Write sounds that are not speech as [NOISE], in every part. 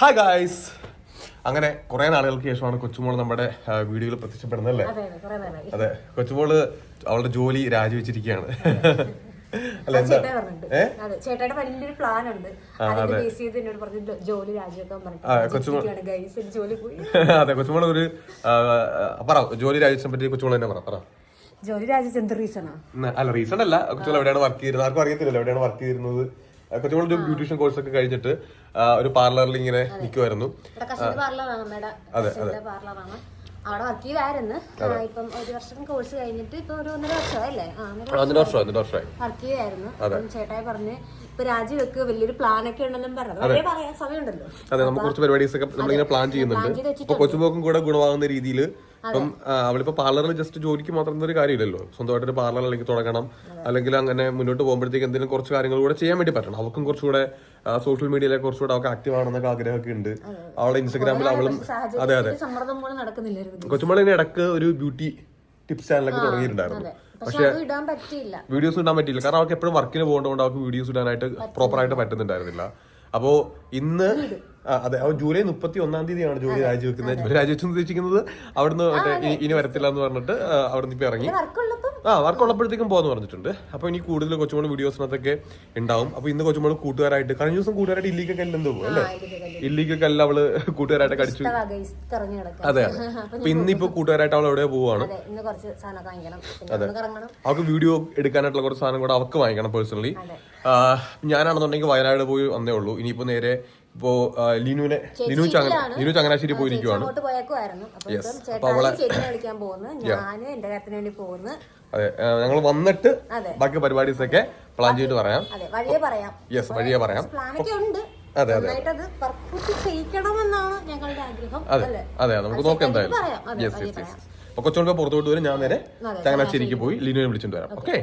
Hi guys അങ്ങനെ കുറെ നാളുകൾക്ക് ശേഷമാണ് കൊച്ചുമോൾ നമ്മുടെ വീഡിയോയിൽ പ്രത്യക്ഷപ്പെടുന്നത് അല്ലേ? അതെ കൊച്ചുമോൾ അവളുടെ ജോലി രാജിവെച്ചിരിക്കുകയാണ്. [LAUGHS] അല്ല എന്താ? വലിയൊരു പ്ലാൻ ഉണ്ട്. അതിന്റെ ബേസ് ചെയ്ത് എന്നോട് പറഞ്ഞു "ജോ- ജോലി രാജിവെക്കാൻ [LAUGHS] അതെ കൊച്ചുമോൾ ഒരു പറ ജോലി രാജിവെച്ചെ പറ്റി കൊച്ചുമോൾ തന്നെ പറ പറ. ജോലി രാജിവെച്ച എന്ത് റീസണാ അല്ല റീസൺ അല്ല. കൊച്ചുമോൾ എവിടെയാണ് വർക്ക് ചെയ്തിരുന്നത്? ആർക്കും അറിയത്തില്ലല്ലോ എവിടെയാണ് വർക്ക് ചെയ്യുന്നത് കൊച്ചുമോൾ ഒരു ബ്യൂട്ടീഷ്യൻ കോഴ്സ് ഒക്കെ കഴിഞ്ഞിട്ട് ഒരു പാർലറിൽ ഇങ്ങനെ നിൽക്കുമായിരുന്നു അതെ അതെ. അവിടെ വർക്ക് ചെയ്തായിരുന്നു. ഇപ്പം ഒരു വർഷം കോഴ്സ് കഴിഞ്ഞിട്ട് ഇപ്പൊ ഒരു ഒന്നര വർഷമായില്ലേ? ഒന്നര ഒന്നര വർഷം ഒന്നര വർഷമായി. വർക്ക് ചെയ്തായിരുന്നു. ചേട്ടായി പറഞ്ഞ് ഇപ്പൊ രാജിവെക്ക് വലിയൊരു പ്ലാൻ ഒക്കെ ഉണ്ടെന്നും പറഞ്ഞു. അതേ. പറയാൻ സമയമുണ്ടല്ലോ. അതെ നമുക്ക് കുറച്ച് പരിപാടീസ് ഒക്കെ നമ്മളിങ്ങനെ പ്ലാൻ ചെയ്യുന്നുണ്ട്. അപ്പൊ കൊച്ചുമോക്കും കൂടെ ഗുണമാകുന്ന രീതിയിൽ ഇപ്പം അവളിപ്പോ പാർലറിൽ ജസ്റ്റ് ജോലിക്ക് മാത്രം ഒരു കാര്യമില്ലല്ലോ. സ്വന്തമായിട്ട് ഒരു പാർലർ അല്ലെങ്കിൽ തുടങ്ങണം. അല്ലെങ്കിൽ അങ്ങനെ മുന്നോട്ട് പോകുമ്പോഴത്തേക്ക് എന്തെങ്കിലും കുറച്ച് കാര്യങ്ങൾ കൂടെ ചെയ്യാൻ വേണ്ടി പറ്റണം. അവൾക്കും കുറച്ചുകൂടെ സോഷ്യൽ മീഡിയയിലെ കുറച്ചുകൂടെ അവൾക്ക് ആക്റ്റീവ് ആണെന്നൊക്കെ ആഗ്രഹമൊക്കെ ഉണ്ട്. അവളെ ഇൻസ്റ്റാഗ്രാമിൽ അവളും അതെ അതെ. കൊച്ചുമോളിന് ഇടയ്ക്ക് ഒരു ബ്യൂട്ടി ടിപ്സ് ചാനലൊക്കെ തുടങ്ങിയിട്ടുണ്ടായിരുന്നു. പക്ഷെ ഇടാൻ പറ്റിയില്ല. വീഡിയോസ് ഇടാൻ പറ്റില്ല കാരണം അവർക്ക് എപ്പോഴും വർക്കിന് പോകേണ്ടതുകൊണ്ട് അവർക്ക് വീഡിയോസ് ഇടാനായിട്ട് പ്രോപ്പർ ആയിട്ട് പറ്റുന്നുണ്ടായിരുന്നില്ല. അപ്പോ ഇന്ന് അതെ അവൻ ജൂലൈ മുപ്പത്തി ഒന്നാം തീയതിയാണ് ജോലി രാജിവെക്കുന്നത്. ജോലി രാജിവെച്ചെന്ന് ഉദ്ദേശിക്കുന്നത് അവിടുന്ന് ഇനി- വരത്തില്ല എന്ന് പറഞ്ഞിട്ട് അവിടുന്ന് ഇപ്പൊ ഇറങ്ങി. ആ വർക്ക് ഉള്ളപ്പോഴത്തേക്കും പോകാന്ന് പറഞ്ഞിട്ടുണ്ട്. അപ്പൊ ഇനി കൂടുതൽ കൊച്ചുമോൾ വീഡിയോസിനകത്തൊക്കെ ഉണ്ടാവും. അപ്പൊ ഇന്ന് കൊച്ചുമോൾ കൂട്ടുകാരായിട്ട് കഴിഞ്ഞ ദിവസം കൂട്ടുകാരായിട്ട് ഇല്ലിക്കൊക്കെ കല്ല് എന്തോ പോകും അല്ലേ? ഇല്ലിക്ക കല്ല് അവൾ കൂട്ടുകാരായിട്ട് കടിച്ചു. അതെ അതെ. [LAUGHS] അപ്പൊ ഇന്നിപ്പോ കൂട്ടുകാരായിട്ട് അവൾ എവിടെ പോവാണ്. അതെ അവൾക്ക് വീഡിയോ എടുക്കാനായിട്ടുള്ള കുറച്ച് സാധനം കൂടെ അവക്ക് വാങ്ങിക്കണം പേഴ്സണലി ഞാനാണെന്നുണ്ടെങ്കിൽ വയനാട് പോയി വന്നേ ഉള്ളൂ. ഇനിയിപ്പോ നേരെ ഇപ്പോ ലിനുവിനെ ലിനു ലിനു ചങ്ങനാശ്ശേരി പോയിരിക്കുവാണ്. അപ്പൊ [LAUGHS] അതെ ഞങ്ങൾ വന്നിട്ട്. ബാക്കി പരിപാടീസ് ഒക്കെ പ്ലാൻ ചെയ്തിട്ട് പറയാം. യെസ് വഴിയെ പറയാം. അതെ അതെ, അത്. അതെ നമുക്ക് നോക്കാം എന്തായാലും. യെസ് വഴിയെ യെസ് യെസ് അപ്പൊ കൊച്ചുകൊണ്ട് പുറത്തോട്ട് വരും. ഞാൻ നേരെ ചങ്ങനാശ്ശേരിക്ക് പോയി ലിനുവിനെ വിളിച്ചിട്ട് വരാം. ഓക്കെ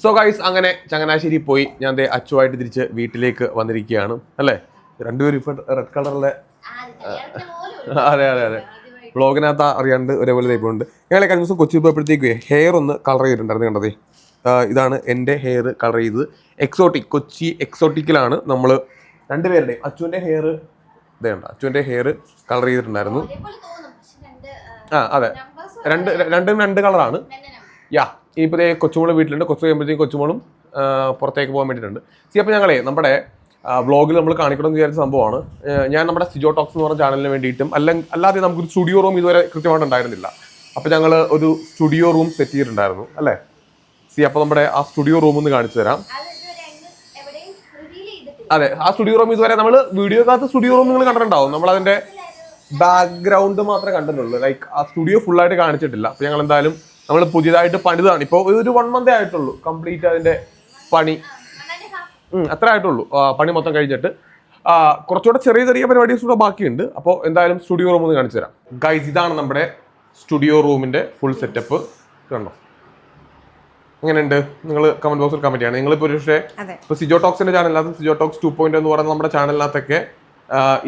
സോ ഗൈസ് അങ്ങനെ ചങ്ങനാശ്ശേരി പോയി. ഞാൻ അച്ചുവായിട്ട് തിരിച്ച് വീട്ടിലേക്ക് വന്നിരിക്കുകയാണ്. അല്ലേ? രണ്ടുപേരും ഇപ്പൊ റെഡ് കളറിലെ അതെ അതെ അതെ ബ്ലോഗിനകത്ത് അറിയാണ്ട് ഒരേപോലെ ടൈപ്പ് ഉണ്ട്. ഞങ്ങളെ കഴിഞ്ഞ ദിവസം കൊച്ചി പോയപ്പോഴത്തേക്ക് ഹെയർ ഒന്ന് കളർ ചെയ്തിട്ടുണ്ടായിരുന്നു കണ്ടതേ? ഇതാണ് എന്റെ ഹെയർ കളർ ചെയ്തത്. എക്സോട്ടിക് കൊച്ചി എക്സോട്ടിക്കിലാണ് നമ്മൾ രണ്ടുപേരുടെയും. അച്ചുവിന്റെ ഹെയർ ഇതേ ഉണ്ട് അച്ചുവിന്റെ ഹെയർ കളർ ചെയ്തിട്ടുണ്ടായിരുന്നു. ആ അതെ. രണ്ട് രണ്ടും രണ്ട് കളറാണ് യാ ഇനിയിപ്പോൾ കൊച്ചുമോൾ വീട്ടിലുണ്ട്. കൊച്ചു കഴിയുമ്പോഴത്തേക്കും കൊച്ചുമോളും പുറത്തേക്ക് പോകാൻ വേണ്ടിയിട്ടുണ്ട്. സി അപ്പോൾ ഞങ്ങളെ നമ്മുടെ വ്ളോഗിൽ നമ്മൾ കാണിക്കണം എന്ന് വിചാരിച്ച സംഭവമാണ്. ഞാൻ നമ്മുടെ സിജോ ടോക്സ് എന്ന് പറഞ്ഞ ചാനലിന് വേണ്ടിയിട്ടും അല്ല അല്ലാതെ നമുക്കൊരു സ്റ്റുഡിയോ റൂം ഇതുവരെ കൃത്യമായിട്ട് ഉണ്ടായിരുന്നില്ല. അപ്പോൾ ഞങ്ങൾ ഒരു സ്റ്റുഡിയോ റൂം സെറ്റ് ചെയ്തിട്ടുണ്ടായിരുന്നു അല്ലേ? സി അപ്പോൾ നമ്മുടെ ആ സ്റ്റുഡിയോ റൂം ഒന്ന് കാണിച്ചു തരാം. അതെ ആ സ്റ്റുഡിയോ റൂം ഇതുവരെ നമ്മൾ വീഡിയോ വീഡിയോക്കകത്ത് സ്റ്റുഡിയോ റൂം നിങ്ങൾ കണ്ടിട്ടുണ്ടാവും. നമ്മൾ അതിന്റെ ബാക്ക്ഗ്രൗണ്ട് മാത്രമേ കണ്ടിട്ടുള്ളൂ. ലൈക്ക് ആ സ്റ്റുഡിയോ ഫുൾ ആയിട്ട് കാണിച്ചിട്ടില്ല. അപ്പോൾ ഞങ്ങൾ എന്തായാലും നമ്മൾ പുതിയതായിട്ട് പണിതാണ്. ഇപ്പോൾ ഒരു വൺ മന്തേ ആയിട്ടുള്ളൂ കംപ്ലീറ്റ് അതിന്റെ പണി. അത്ര ആയിട്ടുള്ളൂ. പണി മൊത്തം കഴിഞ്ഞിട്ട്. കുറച്ചുകൂടെ ചെറിയ ചെറിയ പരിപാടീസ് കൂടെ ബാക്കിയുണ്ട്. അപ്പോൾ എന്തായാലും സ്റ്റുഡിയോ റൂം ഒന്ന് കാണിച്ചു തരാം. ഗൈസ് ഇതാണ് നമ്മുടെ സ്റ്റുഡിയോ റൂമിന്റെ ഫുൾ സെറ്റപ്പ് കണ്ടോ? എങ്ങനെയുണ്ട്? നിങ്ങൾ കമന്റ് ബോക്സിൽ കമന്റ് ചെയ്യണം. നിങ്ങൾ ഇപ്പോൾ പക്ഷേ ഇപ്പോൾ ഇപ്പൊ സിജോ ടോക്സിന്റെ ചാനലിനകത്ത് സിജോ ടോക്സ് ടു പോയിന്റ് എന്ന് പറയുന്ന നമ്മുടെ ചാനലിനകത്തൊക്കെ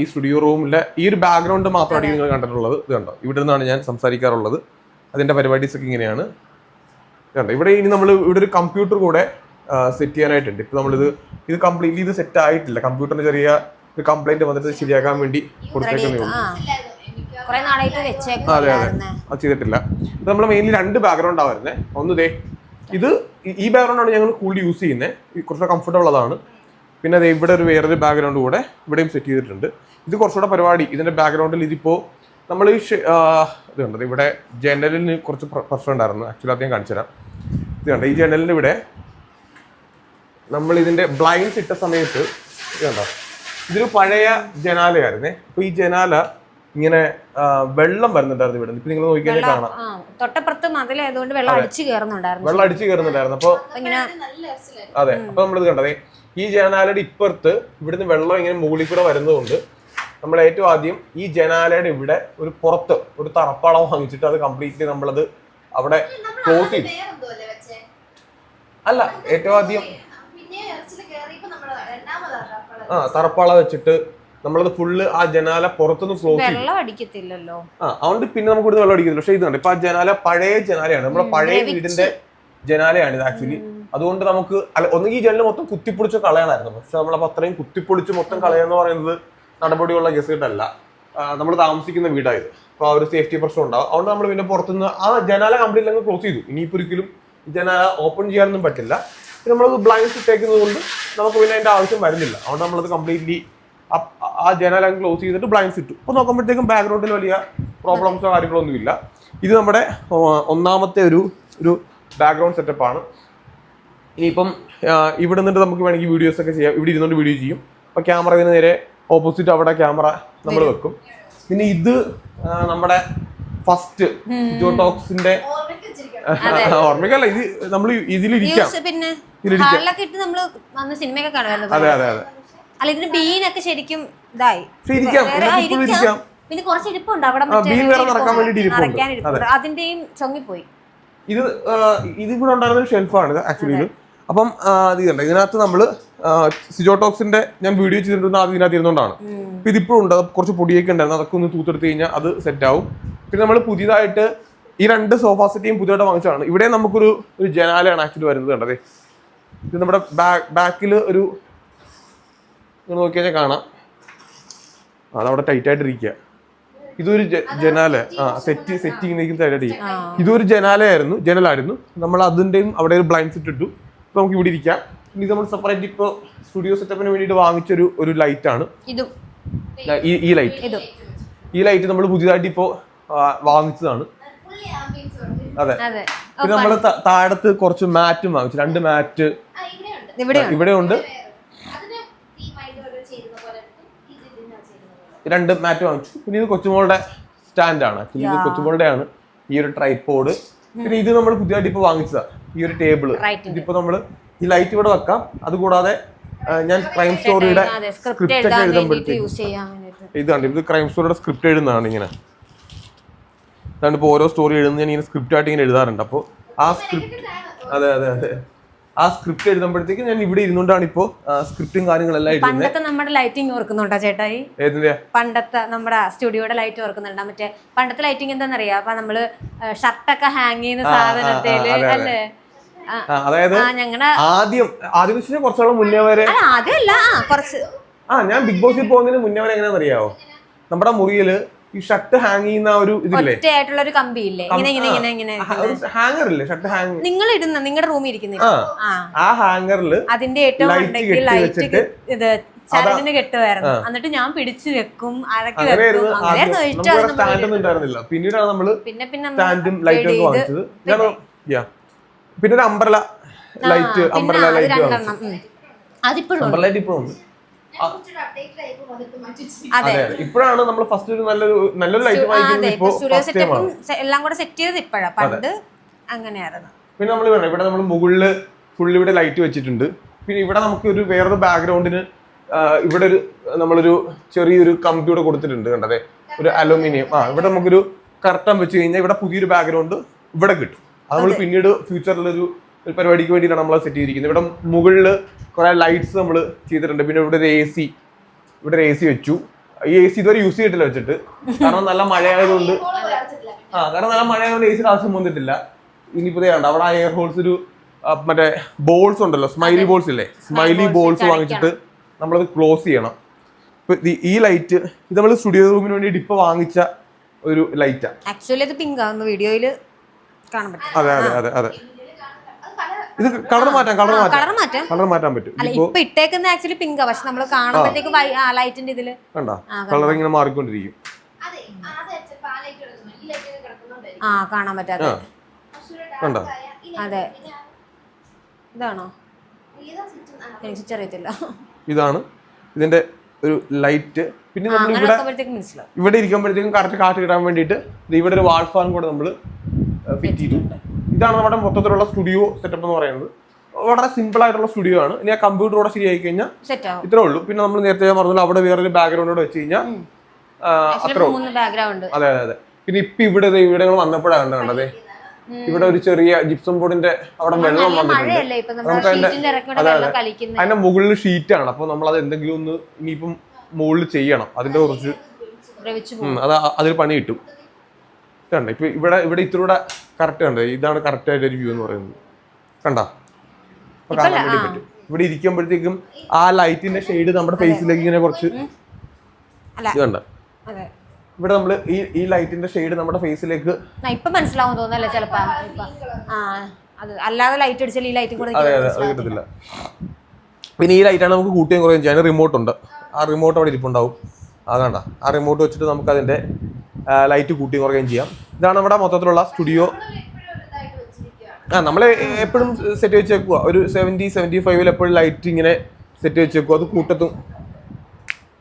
ഈ സ്റ്റുഡിയോ റൂമിലെ ഈ ഒരു ബാക്ക്ഗ്രൗണ്ട് മാത്രമാണ് നിങ്ങൾ കണ്ടിട്ടുള്ളത്. ഇത് കണ്ടോ? ഇവിടെ നിന്നാണ് ഞാൻ സംസാരിക്കാറുള്ളത്. അതിന്റെ പരിപാടീസ് ഒക്കെ ഇങ്ങനെയാണ്. കണ്ടോ? ഇവിടെ ഇനി നമ്മൾ ഇവിടെ ഒരു കമ്പ്യൂട്ടർ കൂടെ സെറ്റ് ചെയ്യാനായിട്ടുണ്ട്. ഇപ്പൊ നമ്മളിത് ഇത് കംപ്ലീറ്റ്ലി ഇത് സെറ്റ് ആയിട്ടില്ല. കമ്പ്യൂട്ടറിന് ചെറിയ ഒരു കംപ്ലൈന്റ് വന്നിട്ട് ശരിയാക്കാൻ വേണ്ടി കൊടുത്തേക്കുന്നേ ഉള്ളൂ. അതെ അതെ. അത് ചെയ്തിട്ടില്ല. ഇത് നമ്മൾ മെയിൻലി രണ്ട് ബാക്ക്ഗ്രൗണ്ടാണ് വരുന്നത് ഒന്ന് ദേ ഇത് ഈ- ബാക്ക്ഗ്രൗണ്ട് ബാക്ക്ഗ്രൗണ്ടാണ് ഞങ്ങൾ കൂടുതൽ യൂസ് ചെയ്യുന്നത് കുറച്ചുകൂടെ കംഫർട്ടബിൾ അതാണ് പിന്നെ ദേ ഇവിടെ ഒരു വേറൊരു ബാക്ക്ഗ്രൗണ്ട് കൂടെ ഇവിടെയും സെറ്റ് ചെയ്തിട്ടുണ്ട്. ഇത് കുറച്ചുകൂടെ പരിപാടി. ഇതിന്റെ ബാക്ക്ഗ്രൗണ്ടിൽ ഇതിപ്പോ നമ്മൾ ഈ ഇത് കണ്ടത് ഇവിടെ ജനലിന് കുറച്ച് പ്ര- പ്രശ്നം ഉണ്ടായിരുന്നു. ആക്ച്വലി അത് ഞാൻ കാണിച്ചു തരാം ഇത് കണ്ടോ? ഈ ജനലിന് ഇവിടെ നമ്മൾ ഇതിന്റെ ബ്ലൈൻഡ്സ് ഇട്ട സമയത്ത് കണ്ടോ? ഇതൊരു പഴയ ജനാലയായിരുന്നേ. അപ്പൊ ഈ ജനാല ഇങ്ങനെ വെള്ളം വരുന്നുണ്ടായിരുന്നു ഇവിടെ ഇപ്പൊ നിങ്ങൾ നോക്കിയാൽ കാണാം. തൊട്ടപ്പുറത്ത് മതിലായതുകൊണ്ട് വെള്ളം അടിച്ചു കയറുന്നുണ്ടായിരുന്നു വെള്ളം അടിച്ചു കയറുന്നുണ്ടായിരുന്നു അപ്പൊ അതെ അപ്പൊ നമ്മളിത് കണ്ടതേ ഈ ജനാലയുടെ ഇപ്പുറത്ത് ഇവിടുന്ന് വെള്ളം ഇങ്ങനെ മുകളിൽ കൂടെ വരുന്നതുകൊണ്ട് നമ്മൾ ഏറ്റവും ആദ്യം ഈ ജനാലയുടെ ഇവിടെ ഒരു പുറത്ത് ഒരു തറപ്പാളം വാങ്ങിച്ചിട്ട് അത് കംപ്ലീറ്റ്ലി നമ്മളത് അവിടെ ക്ലോസ് ചെയ്തു. അല്ല ഏറ്റവും ആദ്യം ആ തറപ്പാള വെച്ചിട്ട് നമ്മളത് ഫുള്ള് ആ ജനാല പുറത്തുനിന്ന് ഫ്ലോ വെള്ളം അടിക്കത്തില്ലല്ലോ. ആ അതുകൊണ്ട് പിന്നെ നമുക്ക് ഇവിടുന്ന് വെള്ളം അടിക്കില്ല പക്ഷെ ഇത് കണ്ടോ? ഇപ്പൊ ആ ജനാല പഴയ ജനാലയാണ്. നമ്മുടെ പഴയ വീടിന്റെ ജനാലയാണ് ഇത് ആക്ച്വലി അതുകൊണ്ട് നമുക്ക് അല്ല ഒന്നുകിൽ ഈ ജനൽ മൊത്തം കുത്തിപ്പൊളിച്ച് കളയണമായിരുന്നു പക്ഷെ നമ്മളപ്പോ അത്രയും കുത്തിപ്പൊളിച്ച് മൊത്തം കളയാന്ന് പറയുന്നത് നടപടിയുള്ള ഗസറ്റല്ല നമ്മൾ താമസിക്കുന്ന വീടായത്. അപ്പോൾ ആ ഒരു സേഫ്റ്റി പ്രശ്നം ഉണ്ടാവും. അതുകൊണ്ട് നമ്മൾ പിന്നെ പുറത്തുനിന്ന് ആ ജനാല കംപ്ലീറ്റ് അങ്ങ് ക്ലോസ് ചെയ്തു. ഇനിയിപ്പോൾ ഒരിക്കലും ജനാല ഓപ്പൺ ചെയ്യാനൊന്നും പറ്റില്ല. നമ്മളത് ബ്ലാങ്ക് ഇട്ടേക്കുന്നത് കൊണ്ട് നമുക്ക് പിന്നെ അതിന്റെ ആവശ്യം വരുന്നില്ല. അതുകൊണ്ട് നമ്മളത് കംപ്ലീറ്റ്ലി ആ ജനലങ്ങ് അങ്ങ് ക്ലോസ് ചെയ്തിട്ട് ബ്ലാങ്ക്സ് ഇട്ടു. അപ്പോൾ നോക്കുമ്പോഴത്തേക്കും ബാക്ക്ഗ്രൗണ്ടിൽ വലിയ പ്രോബ്ലംസോ കാര്യങ്ങളൊന്നും ഇല്ല. ഇത് നമ്മുടെ ഒന്നാമത്തെ ഒരു ഒരു ബാക്ക്ഗ്രൗണ്ട് സെറ്റപ്പാണ് ഇനിയിപ്പം ഇവിടെ നിന്നിട്ട് നമുക്ക് വേണമെങ്കിൽ വീഡിയോസ് ഒക്കെ ചെയ്യാം. ഇവിടെ ഇരുന്നുകൊണ്ട് വീഡിയോ ചെയ്യും. അപ്പോൾ ക്യാമറ ഇതിന് നേരെ ഓപ്പോസിറ്റ് അവിടെ ക്യാമറ നമ്മൾ വെക്കും. പിന്നെ ഇത് നമ്മുടെ ഫസ്റ്റ് ടോക്സിന്റെ ഓർമ്മയ്ക്കല്ല ഇത് നമ്മൾ ഇതിലിരിക്കാം. പിന്നെ ഇതിലിരിക്കാം. ഹാളിലൊക്കെ ഇട്ട് നമ്മൾ വന്ന് സിനിമയൊക്കെ കാണുമായിരുന്നു അതെ അതെ അതെ. അല്ല ഇതിന് ബീനൊക്കെ ശരിക്കും ഇതായി. പിന്നെ കുറച്ച് ഇരിപ്പുണ്ട് അവിടെ. അതിന്റെയും ചൊങ്ങിപ്പോയി. ഇത് ഇത് ഇവിടെ ഉണ്ടായിരുന്ന ഷെൽഫാണ് ആക്ച്വലി അപ്പം ഇത് കണ്ടോ? ഇതിനകത്ത് നമ്മൾ സിജോടോക്സിന്റെ ഞാൻ വീഡിയോ ചെയ്തിട്ടുണ്ട് ആദ്യം ഇതിനകത്ത് ഇരുന്നുകൊണ്ടാണ് അപ്പൊ ഇതിപ്പോഴും ഉണ്ട്. കുറച്ച് പൊടിയൊക്കെ ഉണ്ടായിരുന്നു അതൊക്കെ ഒന്ന് തൂത്തെടുത്ത് കഴിഞ്ഞാൽ അത് സെറ്റ് ആവും. പിന്നെ നമ്മൾ പുതിയതായിട്ട് ഈ രണ്ട് സോഫാ സെറ്റിയും പുതിയതായിട്ട് വാങ്ങിച്ചതാണ്. ഇവിടെ നമുക്കൊരു ഒരു ജനാലയാണ് ആക്ച്വലി വരുന്നത് കണ്ടതേ ഇത് നമ്മുടെ ബാക്ക് ബാക്കിൽ ഒരു നിങ്ങൾ നോക്കി കഴിഞ്ഞാൽ കാണാം. അതവിടെ ടൈറ്റ് ആയിട്ടിരിക്കുക ഇതൊരു ജനാല. ആ സെറ്റ് സെറ്റിങ്ങിലേക്ക് ടൈറ്റായിട്ടിരിക്കും ഇതൊരു ജനാലയായിരുന്നു ജനലായിരുന്നു. നമ്മൾ അതിന്റെയും അവിടെ ഒരു ബ്ലൈൻഡ് സെറ്റ് ഇട്ടു. ഇപ്പൊ നമുക്ക് ഇവിടെ ഇരിക്കാം. ഇനി ഇത് നമ്മൾ സെപ്പറേറ്റ് ഇപ്പോൾ സ്റ്റുഡിയോ സെറ്റപ്പിന് വേണ്ടിയിട്ട് വാങ്ങിച്ചൊരു ഒരു ലൈറ്റാണ് ഇതും. ഈ ഈ ലൈറ്റ് ഇതും. ഈ ലൈറ്റ് നമ്മൾ പുതിയതായിട്ട് ഇപ്പോൾ വാങ്ങിച്ചതാണ്. അതെ. അതെ. പിന്നെ നമ്മൾ താഴത്ത് കുറച്ച് മാറ്റും വാങ്ങിച്ചു. രണ്ട് മാറ്റ്. ഇവിടെ ഇവിടെ ഉണ്ട് രണ്ട് മാറ്റ് വാങ്ങിച്ചു. പിന്നെ ഇത് കൊച്ചുമോളുടെ സ്റ്റാൻഡാണ്. ആക്ച്വലി ഇത് കൊച്ചുമോളുടെ ആണ് ഈ ഒരു ട്രൈപ്പോഡ്. പിന്നെ ഇത് നമ്മൾ പുതിയതായിട്ട് ഇപ്പൊ വാങ്ങിച്ചതാ. ഈ ഒരു ടേബിൾ. ഇതിപ്പോ നമ്മൾ ഈ ലൈറ്റ് ഇവിടെ വെക്കാം. അതുകൂടാതെ ഞാൻ ക്രൈം സ്റ്റോറിയുടെ സ്ക്രിപ്റ്റ് ഒക്കെ എഴുതുമ്പോഴത്തേക്ക് ഇതാണ് ഇത് ക്രൈം സ്റ്റോറിയുടെ സ്ക്രിപ്റ്റ് എഴുതുന്നതാണ് ഇങ്ങനെ. ഇതാണ് ഇപ്പോൾ ഓരോ സ്റ്റോറി എഴുതുന്നത് ഞാൻ ഇങ്ങനെ സ്ക്രിപ്റ്റ് ആയിട്ട് ഇങ്ങനെ എഴുതാറുണ്ട്. അപ്പോൾ ആ സ്ക്രിപ്റ്റ് അതെ അതെ അതെ. ആ സ്ക്രിപ്റ്റ് എഴുതുമ്പോഴത്തേക്ക് ഞാൻ ഇവിടെ ഇരുന്നുകൊണ്ടാണ് ഇപ്പോ സ്ക്രിപ്റ്റും കാര്യങ്ങളെല്ലാം എഴുതുന്നത്. പണ്ടത്തെ നമ്മുടെ ലൈറ്റിംഗ് ഓർക്കുന്നുണ്ടോ ചേട്ടായി? ഏതിന്റെ പണ്ടത്തെ നമ്മുടെ സ്റ്റുഡിയോയുടെ ലൈറ്റ് ഓർക്കുന്നുണ്ടോ? മറ്റേ പണ്ടത്തെ ലൈറ്റിംഗ് എന്താണെന്നറിയാം? അപ്പൊ നമ്മൾ ഷർട്ടൊക്കെ ഹാങ് ചെയ്യുന്ന സാധനത്തിൽ. അല്ലേ? അതായത് ആദ്യം ആദ്യം വെച്ചാൽ കുറച്ചോളം മുന്നേ വരെ ആദ്യമല്ല കുറച്ച് ആ ഞാൻ ബിഗ് ബോസിൽ പോകുന്നതിന് മുന്നേ വരെ എങ്ങനെയാണെന്ന് അറിയാവോ നമ്മുടെ മുറിയിൽ ഈ ഷർട്ട് ഹാങ് ചെയ്യുന്ന ഒരു ഇതില്ലേ? ഒറ്റയായിട്ടുള്ള ഒരു കമ്പി ഇല്ലേ? ഇങ്ങനെ ഇങ്ങനെ ഇങ്ങനെ ഇങ്ങനെ. ഹാങ്ങർ ഇല്ലേ? ഷർട്ട് ഹാങ് നിങ്ങൾ ഇടുന്ന നിങ്ങളുടെ റൂമിൽ ഇരിക്കുന്നില്ല ആ. ഹാങ്ങറിൽ അതിന്റെ ഏറ്റവും ലൈറ്റ് വെച്ചിട്ട് ഇത് ചരടിന് കെട്ടുമായിരുന്നു. എന്നിട്ട് ഞാൻ പിടിച്ചു വെക്കും ഉണ്ടായിരുന്നില്ല. പിന്നീടാണ് നമ്മൾ പിന്നെ പിന്നെ നമ്മൾ സ്റ്റാൻഡും ലൈറ്റും വാങ്ങിച്ചത്. പിന്നെ ഒരു umbrella light umbrella light umbrella light ഇപ്പോഴും ഉണ്ട്. അതെ അതെ. അതെ ഇപ്പോഴാണ് നമ്മൾ ഫസ്റ്റ് ഒരു നല്ലൊരു നല്ലൊരു ലൈറ്റ് വാങ്ങിക്കുന്നത് അതെ. ഇപ്പോ ഇപ്പൊ സ്റ്റുഡിയോ ഫസ്റ്റ് ടൈം ആണ്. സെറ്റപ്പും എല്ലാം കൂടെ സെറ്റ് ചെയ്തത് ഇപ്പോഴാണ് പണ്ട് അങ്ങനെയായിരുന്നു. പിന്നെ നമ്മൾ വേണം ഇവിടെ നമ്മൾ മുകളിൽ ഫുൾ ഇവിടെ ലൈറ്റ് വെച്ചിട്ടുണ്ട്. പിന്നെ ഇവിടെ നമുക്ക് ഒരു വേറൊരു ബാക്ക്ഗ്രൗണ്ടിന് ഇവിടെ ഒരു നമ്മളൊരു ചെറിയൊരു കമ്പ്യൂട്ടർ കൊടുത്തിട്ടുണ്ട് കണ്ടതേ. ഒരു അലൂമിനിയം. ആ ഇവിടെ നമുക്കൊരു കർട്ടൻ വെച്ച് കഴിഞ്ഞാൽ ഇവിടെ പുതിയൊരു ബാക്ക്ഗ്രൗണ്ട് ഇവിടെ കിട്ടും. അത് നമ്മൾ പിന്നീട് ഫ്യൂച്ചറിലൊരു ഒരു പരിപാടിക്ക് വേണ്ടിയിട്ടാണ് നമ്മൾ സെറ്റ് ചെയ്തിരിക്കുന്നത്. ഇവിടെ മുകളിൽ കുറെ ലൈറ്റ്സ് നമ്മൾ ചെയ്തിട്ടുണ്ട്. പിന്നെ ഇവിടെ ഒരു എ സി ഇവിടെ ഒരു എ സി വെച്ചു. ഈ എ സി ഇതുവരെ യൂസ് ചെയ്തിട്ടില്ല വെച്ചിട്ട്. കാരണം നല്ല മഴയായതുകൊണ്ട് ആ കാരണം നല്ല മഴയായതുകൊണ്ട് എ സിയുടെ ആവശ്യം വന്നിട്ടില്ല. ഇനിയിപ്പോ ദേ കണ്ടോ അവിടെ ആ എയർ ഹോൾസ് ഒരു മറ്റേ ബോൾസ് ഉണ്ടല്ലോ. സ്മൈലി ബോൾസ് ഇല്ലേ? സ്മൈലി ബോൾസ് വാങ്ങിച്ചിട്ട് നമ്മളത് ക്ലോസ് ചെയ്യണം. ഇപ്പൊ ഈ ലൈറ്റ് ഇത് നമ്മൾ സ്റ്റുഡിയോ റൂമിന് വേണ്ടി ഇപ്പൊ വാങ്ങിച്ച ഒരു ലൈറ്റാ ആക്ച്വലി അത് പിങ്ക് ആണ് വീഡിയോയിൽ കാണാൻ പറ്റും. അതെ അതെ അതെ അതെ. ഇത് കളർ മാറ്റാം കളർ മാറ്റാം. കളർ മാറ്റാം. കളർ മാറ്റാൻ പറ്റും. അല്ല ഇപ്പോ ഇട്ടേക്കുന്ന ആക്ച്വലി പിങ്കാ പക്ഷെ നമ്മൾ കാണുമ്പോഴത്തേക്ക് ലൈറ്റിന്റെ ഇതിൽ. കണ്ടോ? കളർ ഇങ്ങനെ മാറിക്കൊണ്ടിരിക്കും. ആ കാണാൻ പറ്റാതെ ആ കണ്ടോ? അതെ. ഇതാണോ? എനിക്ക് ചെറിയത്തില്ല ഇതാണ് ഇതിന്റെ ഒരു ലൈറ്റ്. പിന്നെ നമ്മൾ ഇവിടെ ഇവിടെ ഇരിക്കുമ്പോഴത്തേക്കും കറക്റ്റ് കാറ്റ് കിട്ടാൻ വേണ്ടിയിട്ട് ഇവിടെ ഒരു വാൾഫാൻ കൂടെ നമ്മൾ ഫിറ്റ് ചെയ്തിട്ടുണ്ട് ഇതാണ് നമ്മുടെ മൊത്തത്തിലുള്ള സ്റ്റുഡിയോ സെറ്റപ്പ് എന്ന് പറയുന്നത്. വളരെ സിമ്പിൾ ആയിട്ടുള്ള സ്റ്റുഡിയോ ആണ്. ഇനി ആ കമ്പ്യൂട്ടർ കൂടെ ശരിയായി കഴിഞ്ഞാൽ ഇത്രേ ഉള്ളൂ. പിന്നെ നമ്മൾ നേരത്തെ ഞാൻ പറഞ്ഞല്ലോ അവിടെ വേറൊരു ബാക്ക്ഗ്രൗണ്ട് കൂടെ വെച്ച് കഴിഞ്ഞാൽ അത്ര ഉള്ളൂ. അതെ അതെ അതെ. പിന്നെ ഇപ്പൊ ഇവിടെ ഇവിടെ വന്നപ്പോഴാണ് കണ്ടത് ഇവിടെ ഒരു ചെറിയ ജിപ്സം ബോർഡിന്റെ അവിടെ വെള്ളം വന്നിട്ടുണ്ട്. നമുക്ക് അതിന്റെ- അതിന്റെ മുകളിൽ ഷീറ്റാണ് അപ്പൊ നമ്മൾ അത് എന്തെങ്കിലും ഒന്ന് ഇനിയിപ്പം മുകളിൽ ചെയ്യണം. അതിന്റെ കുറച്ച് അത് അതിൽ പണി കിട്ടും. ഇപ്പൊ ഇവിടെ ഇവിടെ ഇത്തിരൂടെ കറക്റ്റ് കണ്ടത് ഇതാണ് കറക്റ്റ് ആയിട്ട് ഒരു വ്യൂ എന്ന് പറയുന്നത്. കണ്ടോ? ഇപ്പൊ കാണാൻ വേണ്ടി പറ്റും. ഇവിടെ ഇരിക്കുമ്പോഴത്തേക്കും ആ ലൈറ്റിന്റെ ഷെയ്ഡ് നമ്മുടെ ഫേസിലേക്ക് ഇങ്ങനെ കുറച്ച് അല്ല. ഇത് കണ്ട? അതെ. ഇവിടെ നമ്മൾ ഈ ഈ ലൈറ്റിന്റെ ഷെയ്ഡ് നമ്മുടെ ഫേസിലേക്ക് ഇപ്പൊ മനസ്സിലാവും തോന്നല്ലേ ചെലപ്പോ? അല്ലാതെ ലൈറ്റ് അടിച്ചാൽ ഈ ലൈറ്റും കൂടെ അതെ അതെ അത് കിട്ടത്തില്ല. പിന്നെ ഈ ലൈറ്റാണ് നമുക്ക് കൂട്ടിയും കുറയും ചെയ്യാൻ റിമോട്ട് ഉണ്ട്. ആ റിമോട്ട് അവിടെ ഇരിപ്പുണ്ടാവും. അതാണ്ട ആ റിമോട്ട് വെച്ചിട്ട് നമുക്ക് അതിന്റെ ലൈറ്റ് കൂട്ടിയും കുറയുകയും ചെയ്യാം. ഇതാണ് നമ്മുടെ മൊത്തത്തിലുള്ള സ്റ്റുഡിയോ. ആ നമ്മൾ എപ്പോഴും സെറ്റ് വെച്ചേക്കുക ഒരു സെവന്റി സെവന്റി ഫൈവിൽ എപ്പോഴും ലൈറ്റ് ഇങ്ങനെ സെറ്റ് വെച്ച് വെക്കുക അത് കൂട്ടത്തും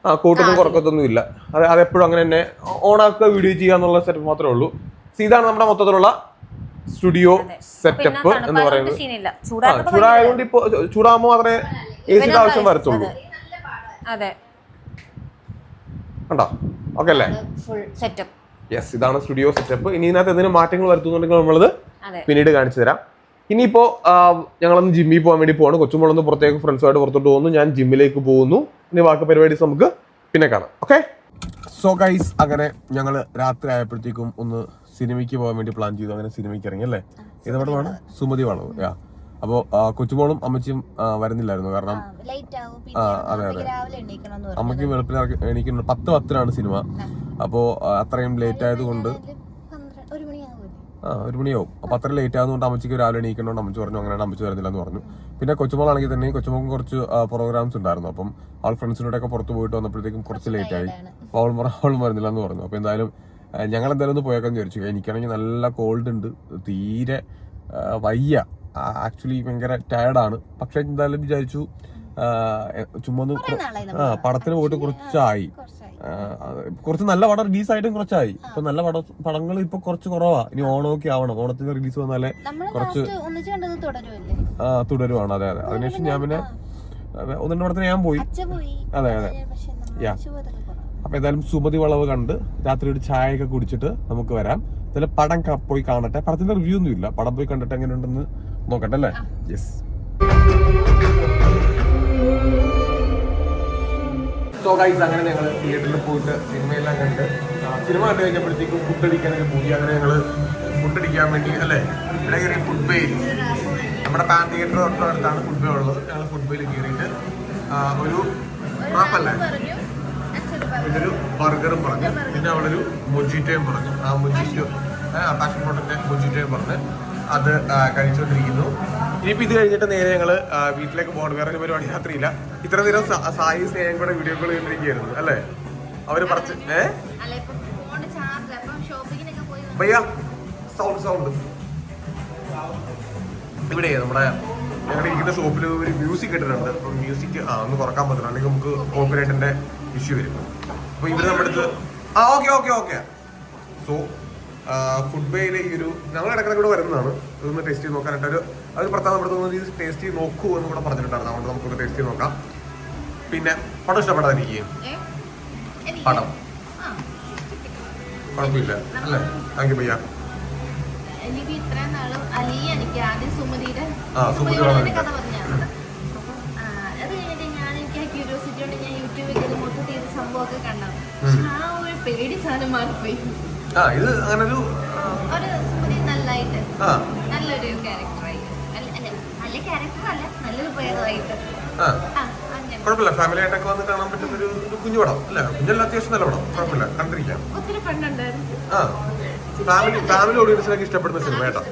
ആ കൂട്ടത്തും കുറക്കത്തൊന്നും ഇല്ല. അത് അതെപ്പോഴും അങ്ങനെ തന്നെ ഓണാക്കുക വീഡിയോ ചെയ്യുക എന്നുള്ള സെറ്റപ്പ് മാത്രമേ ഉള്ളൂ. ഇതാണ് നമ്മുടെ മൊത്തത്തിലുള്ള സ്റ്റുഡിയോ സെറ്റപ്പ് എന്ന് പറയുന്നത്. ആ, ചൂടായതുകൊണ്ട് ഇപ്പോൾ ചൂടാകുമ്പോൾ മാത്രമേ എ സിയുടെ ആവശ്യം വരത്തുള്ളൂ. അതെ. കണ്ടോ? ഓക്കെ അല്ലേ? സെറ്റപ്പ് യെസ് ഇതാണ് സ്റ്റുഡിയോ സെറ്റപ്പ് ഇനി ഇതിനകത്ത് എന്തെങ്കിലും മാറ്റങ്ങൾ വരുത്തുന്നുണ്ടെങ്കിൽ നമ്മളത് പിന്നീട് കാണിച്ചു തരാം. ഇനിയിപ്പോ ആ, ഞങ്ങളൊന്ന് ജിമ്മിൽ പോകാൻ വേണ്ടി പോവാണ്. കൊച്ചുമ്പോളൊന്ന് പുറത്തേക്ക് ഫ്രണ്ട്സുമായിട്ട് പുറത്തോട്ട് പോകുന്നു. ഞാൻ ജിമ്മിലേക്ക് പോകുന്നു. ഇനി ബാക്കി പരിപാടീസ് നമുക്ക് പിന്നെ കാണാം. ഓക്കെ സോ ഗൈസ് അങ്ങനെ ഞങ്ങൾ രാത്രി ആയപ്പോഴത്തേക്കും ഒന്ന് സിനിമയ്ക്ക് പോകാൻ വേണ്ടി പ്ലാൻ ചെയ്തു. അങ്ങനെ സിനിമയ്ക്ക് ഇറങ്ങി അല്ലേ? ഏതവിടെ വേണം സുമതി വളവ് യാ അപ്പോൾ കൊച്ചുമോളും അമ്മച്ചിയും വരുന്നില്ലായിരുന്നു. കാരണം അതെ അതെ, അമ്മയ്ക്ക് വെളുപ്പിന് എണീക്കുന്നുണ്ട് പത്ത് പത്തിനാണ് സിനിമ അപ്പോൾ അത്രയും ലേറ്റ് ആയതുകൊണ്ട് ആ ഒരു മണിയാവും. അപ്പൊ അത്ര ലേറ്റ് ആയതുകൊണ്ട് അമ്മച്ചിക്ക് രാവിലെ എണീക്കണോണ്ട് അമ്മച്ചി പറഞ്ഞു അങ്ങനെ അമ്മച്ചി വരുന്നില്ല എന്ന് പറഞ്ഞു. പിന്നെ കൊച്ചുമോളാണെങ്കിൽ തന്നെ കൊച്ചുമോൾക്ക് കുറച്ച് പ്രോഗ്രാംസ് ഉണ്ടായിരുന്നു. അപ്പം അവൾ ഫ്രണ്ട്സിനോടൊക്കെ പുറത്ത് പോയിട്ട് വന്നപ്പോഴത്തേക്കും കുറച്ച് ലേറ്റ് ആയി. അപ്പോൾ അവൾ അവൾ വരുന്നില്ല എന്ന് പറഞ്ഞു. അപ്പൊ എന്തായാലും ഞങ്ങൾ എന്തായാലും ഒന്ന് പോയേക്കാൻ വിചാരിച്ചു. എനിക്കാണെങ്കിൽ നല്ല കോൾഡ് ഉണ്ട്. തീരെ വയ്യ. ആക്ച്വലി ഭയങ്കര ടയർഡാണ് പക്ഷെ എന്തായാലും വിചാരിച്ചു ചുമ്മാ ഒന്ന് ആ പടത്തിന് പോയിട്ട് കുറച്ചായി. കുറച്ച് നല്ല പടം റിലീസ് ആയിട്ടും കുറച്ചായി ഇപ്പൊ നല്ല പടം പടങ്ങൾ ഇപ്പൊ കുറച്ച് കുറവാ. ഇനി ഓണമൊക്കെ ആവണം. ഓണത്തിന് റിലീസ് വന്നാലേ കുറച്ച് ആ, തുടരുവാണ്. അതെ അതെ. അതിനുശേഷം ഞാൻ പിന്നെ ഒന്നിന്റെ പടത്തിന് ഞാൻ പോയി. അതെ അതെ. യാ അപ്പൊ ഏതായാലും സുമതി വളവ് കണ്ട് രാത്രി ഒരു ചായ ഒക്കെ കുടിച്ചിട്ട് നമുക്ക് വരാം. എന്തായാലും പടം പോയി കാണട്ടെ. പടത്തിന്റെ റിവ്യൂ ഒന്നും ഇല്ല പടം പോയി കണ്ടിട്ട് എങ്ങനെയുണ്ടെന്ന് നോക്കട്ടെ അല്ലേ? യെസ് സോ ഗൈസ് അങ്ങനെ ഞങ്ങൾ തിയേറ്ററിൽ പോയിട്ട് സിനിമയെല്ലാം കണ്ട് സിനിമ കണ്ടു കഴിഞ്ഞപ്പോഴത്തേക്കും ഫുഡ് അടിക്കാനൊക്കെ പോയി അങ്ങനെ ഞങ്ങൾ ഫുഡ് അടിക്കാൻ വേണ്ടി അല്ലേ? ഇവിടെ കയറി ഫുഡ് ബേ നമ്മുടെ പാൻ തിയേറ്റർ തൊട്ടടുത്താണ് ഫുഡ് ബേ ഉള്ളത്. ഞങ്ങൾ ഫുഡ് ബേയിൽ കയറിയിട്ട് ഒരു റാപ്പല്ലേ പിന്നെ ഒരു ബർഗറും പറഞ്ഞു. പിന്നെ അവളൊരു മൊജിറ്റയും പറഞ്ഞു. ആ മൊജിറ്റോ പാഷൻ പ്രോഡക്റ്റ് മൊജിറ്റയും പറഞ്ഞ്. അത് കഴിച്ചുകൊണ്ടിരിക്കുന്നു ഇനിയിപ്പോൾ ഇത് കഴിഞ്ഞിട്ട് നേരെ ഞങ്ങൾ വീട്ടിലേക്ക് പോകണം. വേറെ ഒരു പരിപാടി രാത്രിയില്ല ഇത്ര നേരം സായി സ്നേഹം കൂടെ വീഡിയോ കോൾ ചെയ്തിരിക്കുകയായിരുന്നു അല്ലേ? അവർ പറച്ച് ഏ? ഭയ്യ സൗണ്ട് സൗണ്ട് ഇവിടെ നമ്മുടെ ഞങ്ങളുടെ ഇരിക്കുന്ന ഷോപ്പിൽ ഒരു മ്യൂസിക് ഇട്ടിട്ടുണ്ട്. അപ്പം മ്യൂസിക് ആ ഒന്ന് കുറയ്ക്കാൻ പറ്റില്ല അല്ലെങ്കിൽ നമുക്ക് കോപ്പറേറ്റിന്റെ ഇഷ്യൂ വരും. അപ്പൊ ഇവർ നമ്മുടെ അടുത്ത് ആ okay okay okay so food ബേയിലെ ഈ ഒരു ഞങ്ങൾ ഇടയ്ക്കിടയ്ക്ക് കൂടെ വരുന്നതാണ്. ഇതൊന്ന് ടേസ്റ്റ് ചെയ്ത് നോക്കാനായിട്ട്. ഒരു അത് പ്രത്യേകം നമ്മുടെ തോന്നുന്നത് ഇത് ടേസ്റ്റ് ചെയ്ത് നോക്കൂ എന്ന് കൂടെ പറഞ്ഞിട്ടുണ്ടായിരുന്നു. അതുകൊണ്ട് നമുക്കൊന്ന് ടേസ്റ്റ് ചെയ്ത് നോക്കാം. പിന്നെ പടം ഇഷ്ടപ്പെടാതിരിക്കുകയും പടം. കുഴപ്പമില്ല അല്ലേ? താങ്ക് യു ഭയ്യ ആ, സുമതി ഞാൻ എനിക്ക് ആ ക്യൂരിയോസിറ്റി കൊണ്ട് ഞാൻ യൂട്യൂബിൽ മൊത്തത്തിൽ സംഭവമൊക്കെ കണ്ടത് ആ ഒരു പേടി സാധനം മാറിപ്പോയി. ആ ഇത് അങ്ങനെ ഒരു ആ. നല്ലൊരു ക്യാരക്ടറായിട്ട് നല്ല ക്യാരക്ടർ അല്ല നല്ലൊരു പേരായിട്ട് ആ. കുഴപ്പമില്ല ഫാമിലി ആയിട്ടൊക്കെ വന്ന് കാണാൻ പറ്റുന്ന ഒരു കുഞ്ഞു പടം അല്ലേ കുഞ്ഞല്ല അത്യാവശ്യം നല്ല പടം കുഴപ്പമില്ല കണ്ടിരിക്കാം. ആ. ഫാമിലി ഫാമിലി ഓഡിയൻസിനൊക്കെ ഇഷ്ടപ്പെടുന്ന സിനിമ കേട്ടോ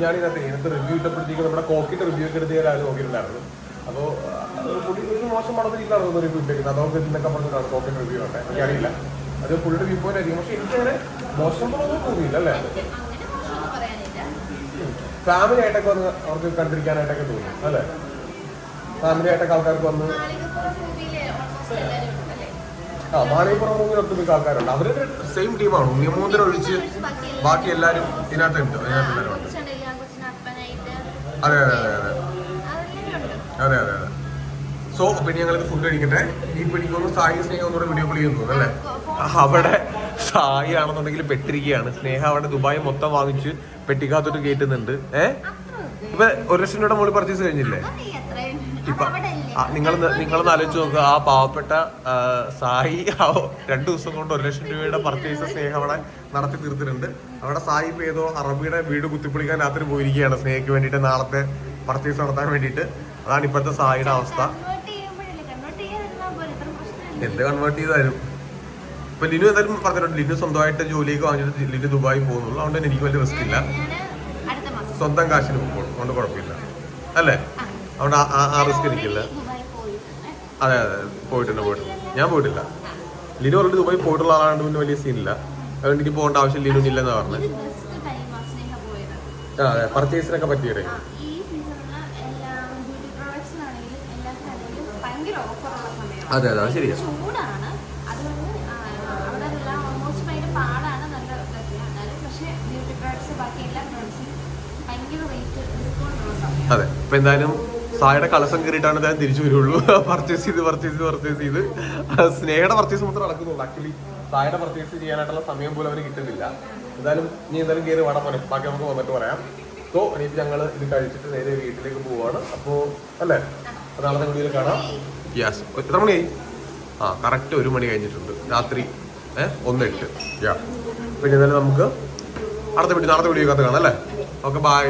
ഞാൻ ഇതിനകത്ത് ഇതിനകത്ത് റിവ്യൂ ഇട്ടപ്പോഴത്തേക്കും നമ്മുടെ കോക്കിന്റെ റിവ്യൂ ഒക്കെ എടുത്ത് ഞാൻ നോക്കിയിട്ടുണ്ടായിരുന്നു അപ്പോൾ ഒരു മോശം പടത്തിൽ ഇല്ലാതെ റിവ്യൂ ഇട്ടേക്കുന്നത്. അതോ ഇതിനൊക്കെ പറഞ്ഞിട്ടാണ് കോക്കിന്റെ റിവ്യൂ കണ്ടേ എനിക്കറിയില്ല. അത് പുള്ളിയുടെ വ്യൂ പോയിന്റ് ആയിരിക്കും. പക്ഷെ എനിക്കങ്ങനെ മോശം പടമൊന്നും തോന്നിയില്ല അല്ലേ? ഫാമിലി ആയിട്ടൊക്കെ വന്ന് അവർക്ക് കണ്ടിരിക്കാനായിട്ടൊക്കെ തോന്നി അല്ലേ? ഫാമിലി ആയിട്ടൊക്കെ ആൾക്കാർക്ക് വന്ന് ആ മാളിപ്പുറം മൂന്നിൽ ഒട്ടുമിക്ക ആൾക്കാരുണ്ട്. അവരുടെ സെയിം ടീമാണ് ഉണ്ണിമൂന്നിനെ ഒഴിച്ച് ബാക്കി എല്ലാരും ഇതിനകത്തുണ്ട്. ഇതിനകത്ത് എല്ലാവരും കൊച്ചിന് അപ്പനായിട്ട് അതെ അതെ അതെ അതെ. അതെ അതെ അതെ. സോ പിന്നെ ഞങ്ങൾക്ക് ഫുഡ് കഴിക്കട്ടെ. ഈ പിടിക്കൊന്ന് സായി സ്നേഹം വീഡിയോ കോൾ ചെയ്യുന്നു അല്ലേ? അവിടെ സായി ആണെന്നുണ്ടെങ്കിൽ പെട്ടിരിക്കുകയാണ്. സ്നേഹ അവിടെ ദുബായ് മൊത്തം വാങ്ങിച്ച് പെട്ടിക്കാത്തോട്ട് കയറ്റുന്നുണ്ട്. ഏ? ഇപ്പൊ ഒരു ലക്ഷം രൂപയുടെ മുകളിൽ പർച്ചേസ് കഴിഞ്ഞില്ലേ? ഇപ്പൊ നിങ്ങൾ നിങ്ങളൊന്ന് ആലോചിച്ച് നോക്കുക ആ പാവപ്പെട്ട സായി ആ രണ്ടു ദിവസം കൊണ്ട് ഒരു ലക്ഷം രൂപയുടെ പർച്ചേസ് സ്നേഹ അവിടെ നടത്തി തീർത്തിട്ടുണ്ട്. അവിടെ സായി ഇപ്പൊ ഏതോ അറബിയുടെ വീട് കുത്തിപ്പൊളിക്കാൻ രാത്രി പോയിരിക്കുകയാണ് സ്നേഹയ്ക്ക് വേണ്ടിയിട്ട്. നാളത്തെ പർച്ചേസ് നടത്താൻ വേണ്ടിയിട്ട്. അതാണ് ഇപ്പോഴത്തെ സായിയുടെ അവസ്ഥ കൺവേർട്ട് ചെയ്യുമ്പോഴല്ലേ കൺവേർട്ട് ചെയ്യാതിരുന്നാൽ പോലെ ഇത്ര പ്രശ്നം എന്ത് കൺവേർട്ട് ചെയ്താലും? ഇപ്പൊ ലിനു എന്തായാലും പറഞ്ഞിട്ടുണ്ട് ലിനു സ്വന്തമായിട്ട് ജോലിയൊക്കെ വാങ്ങിച്ചിട്ട് ലിനു ദുബായി പോകുന്നുള്ളൂ അതുകൊണ്ട് തന്നെ എനിക്ക് വലിയ റിസ്ക് ഇല്ല. സ്വന്തം കാശിന് പോകും. അതുകൊണ്ട് കുഴപ്പമില്ല. അല്ലേ? അതുകൊണ്ട് ആ- റിസ്ക് എനിക്കില്ല. അതെ അതെ. പോയിട്ടുണ്ട് പോയിട്ടുണ്ട്. ഞാൻ പോയിട്ടില്ല. ലിനു ഓൾറെഡി ദുബായി പോയിട്ടുള്ള ആളാണ് പിന്നെ വലിയ സീനില്ല അതുകൊണ്ട് എനിക്ക് പോകേണ്ട ആവശ്യം ലിനു പറഞ്ഞത് സ്നേഹ പോയത് ആ അതെ. പർച്ചേസിനൊക്കെ പറ്റിയിടേ ആ, ഈ സീസണിൽ എല്ലാ ബ്യൂട്ടി പ്രോഡക്ട്സിനാണെങ്കിലും എല്ലാത്തിനാണെങ്കിലും ഭയങ്കര ഓഫറുള്ള സമയമാണ് അതെ അതെ ശരിയാണ് ശരിയാ. ചൂടാണ്. അതുകൊണ്ട് ആ, അവിടെ എല്ലാം ഓൾമോസ്റ്റ് ഭയങ്കര പാടാണ് നല്ല ഇതൊക്കെ എന്നാലും പക്ഷേ ബ്യൂട്ടി പ്രോഡക്ട്സ് ബാക്കി എല്ലാ പ്രോഡക്ട്സിനും ഭയങ്കര റേറ്റ് ഡിസ്കൗണ്ട് ഉള്ള സമയം അതെ ഇപ്പൊ എന്തായാലും സായുടെ കളസം കയറിയിട്ടാണ് ഞാൻ തിരിച്ചു വരുള്ളൂ. പർച്ചേസ് ചെയ്ത് പർച്ചേസ് ചെയ്ത് പർച്ചേസ് ചെയ്ത്. സ്നേഹയുടെ പർച്ചേസ് മാത്രം നടക്കുന്നുള്ളൂ. ആക്ച്വലി സായുടെ പർച്ചേസ് ചെയ്യാനായിട്ടുള്ള സമയം പോലും അവന് കിട്ടുന്നില്ല. എന്തായാലും നീ എന്തായാലും കയറി വേണം പോലെ ബാക്കി നമുക്ക് വന്നിട്ട് പറയാം. സോ ഇനിയിപ്പോൾ ഞങ്ങൾ ഇത് കഴിച്ചിട്ട് നേരെ വീട്ടിലേക്ക് പോവാണ്. അപ്പോൾ അല്ലേ? നാളത്തെ വീഡിയോയിൽ കാണാം. യെസ് എത്ര മണിയായി? ആ കറക്റ്റ് ഒരു മണി കഴിഞ്ഞിട്ടുണ്ട്. രാത്രി ഏഹ് ഒന്ന് എട്ട് യാ പിന്നെ നമുക്ക് അടുത്ത വീഡിയോ അടുത്ത വീഡിയോ കാണാം അല്ലേ? Okay bye